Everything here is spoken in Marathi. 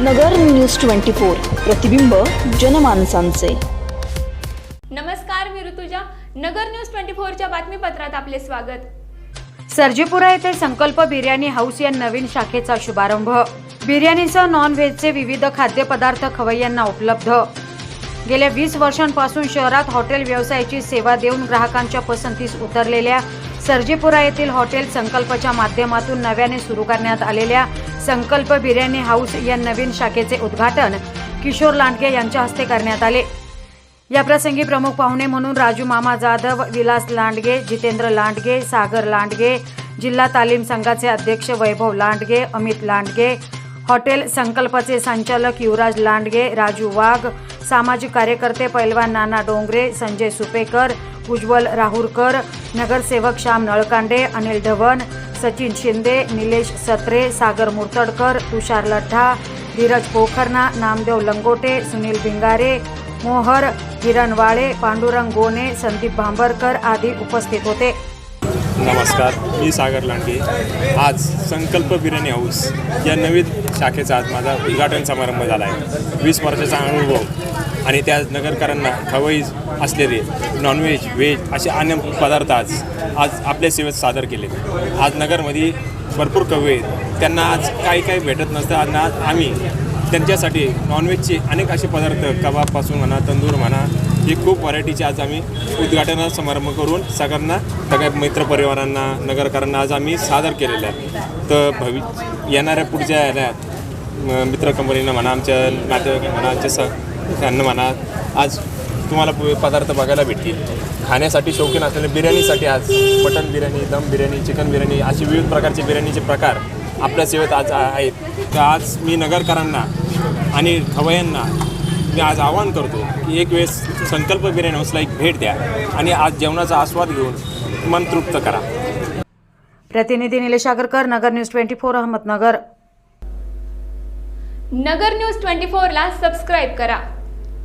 नगर न्यूज ट्वेंटी फोर प्रतिबिंब जनमानसांचे. नमस्कार मी ऋतुजा. नगर न्यूज ट्वेंटी फोरच्या बातमीपत्रात आपले स्वागत. सर्जेपुरा येथे संकल्प बिर्याणी हाऊस या नवीन शाखेचा शुभारंभ. बिर्याणीसह नॉन व्हेजचे विविध खाद्यपदार्थ खवय्यांना उपलब्ध. गेल्या वीस वर्षांपासून शहरात हॉटेल व्यवसायाची सेवा देऊन ग्राहकांच्या पसंतीस उतरलेल्या सर्जीपुरा येथील हॉटेल संकल्पच्या माध्यमातून नव्याने सुरू करण्यात आलेल्या संकल्प बिर्याणी हाऊस या नवीन शाखेचे उद्घाटन किशोर लांडगे यांच्या हस्ते करण्यात आले. या प्रसंगी प्रमुख पाहुणे म्हणून राजू मामा जाधव विलास लांडगे जितेंद्र लांडगे सागर लांडगे जिल्हा तालीम संघाचे अध्यक्ष वैभव लांडगे अमित लांडगे हॉटेल संकल्पचे संचालक युवराज लांडगे राजू वाघ सामाजिक कार्यकर्ते पैलवान नाना डोंगरे संजय सुपेकर उज्ज्वल राहुरकर नगरसेवक श्याम नळकांडे अनिल ढवण सचिन शिंदे निलेश सत्रे सागर मुर्तडकर तुषार लठ्ठा धीरज पोखरना नामदेव लंगोटे सुनील भिंगारे मोहर किरण वाळे पांडुरंग गोने संदीप भांबरकर आदी उपस्थित होते. नमस्कार मी सागर लांडगे. आज संकल्प बिर्याणी हाऊस या नवीन शाखेचा आज माझा उद्घाटन समारंभ झाला आहे. वीस वर्षाचा अनुभव. आणि त्या नगरकरांना खवईज असलेले नॉनव्हेज व्हेज असे अन्य पदार्थ आज आज आपल्या सेवेत सादर केले आज नगरमध्ये भरपूर कवी आहेत. त्यांना आज काही काही भेटत नसतं. आणि आज आम्ही त्यांच्यासाठी नॉनव्हेजचे अनेक असे पदार्थ कबाबपासून म्हणा तंदूर म्हणा हे खूप व्हरायटीचे आज आम्ही उद्घाटन समारंभ करून सगळ्यांना सगळ्या मित्रपरिवारांना नगरकरांना आज आम्ही सादर केलेलं आहे. तर भवि येणाऱ्या पुढच्या याच्यात मित्र कंपनीनं म्हणा आमच्या नातेवाईक म्हणा आमच्या स त्यांना म्हणा आज तुम्हाला प- पदार्थ बघायला भेटतील. खाण्यासाठी शौकीन असलेले बिर्याणीसाठी आज मटन बिर्याणी दम बिर्याणी चिकन बिर्याणी असे विविध प्रकारचे बिर्याणीचे प्रकार आपल्या सेवेत आज आहेत. तर आज मी नगरकरांना आणि खवयांना मी आज आवाहन करतो की एक वेळेस संकल्प बिर्याणी हाऊसला एक भेट द्या आणि आज जेवणाचा आस्वाद घेऊन मन तृप्त करा. प्रतिनिधी Nilesh Agarkar Nagar news twenty four Ahmednagar. Nagar news twenty फोरला सबस्क्राईब करा.